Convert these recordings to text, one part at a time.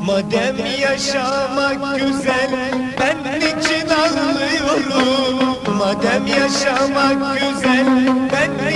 Madem yaşamak güzel ben niçin ağlıyorum Madem yaşamak güzel ben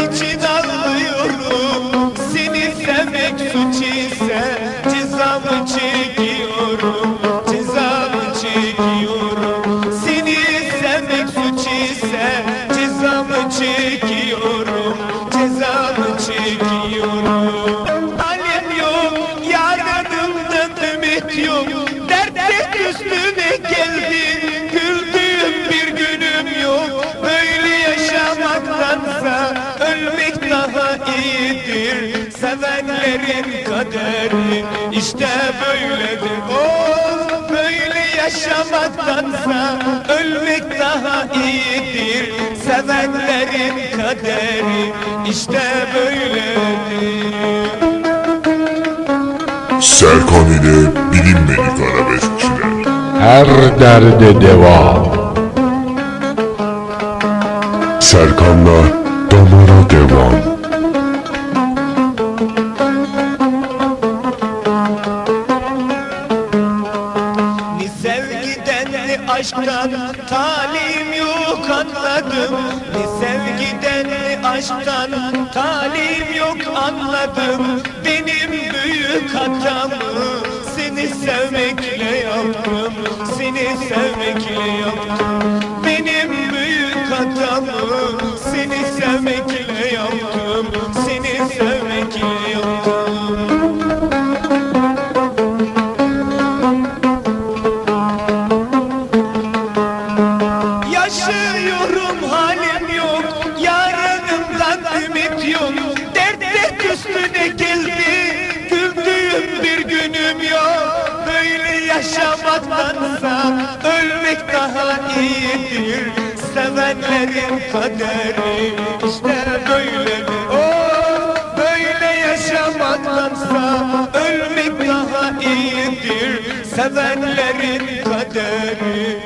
üstüne geldi Güldüğüm bir günüm yok. Böyle yaşamaktansa Ölmek daha iyidir. Sevenlerin kaderi işte böyledir. Oh böyle yaşamaktansa Ölmek daha iyidir. Sevenlerin kaderi işte böyledir. Serkan ile bilinmedik arabeskçiler. Her derde deva. Serkan'la damara devam. Aşktan talim yok anladım. Ni sevgiden ni aşktan talim yok anladım. Benim büyük hatamı seni sevmekle yaptım Seni sevmekle yaptım yaşamaktansa Ölmek daha iyidir. Sevenlerin kaderi işte böyledir Oh böyle yaşamaktansa Ölmek daha iyidir. Sevenlerin kaderi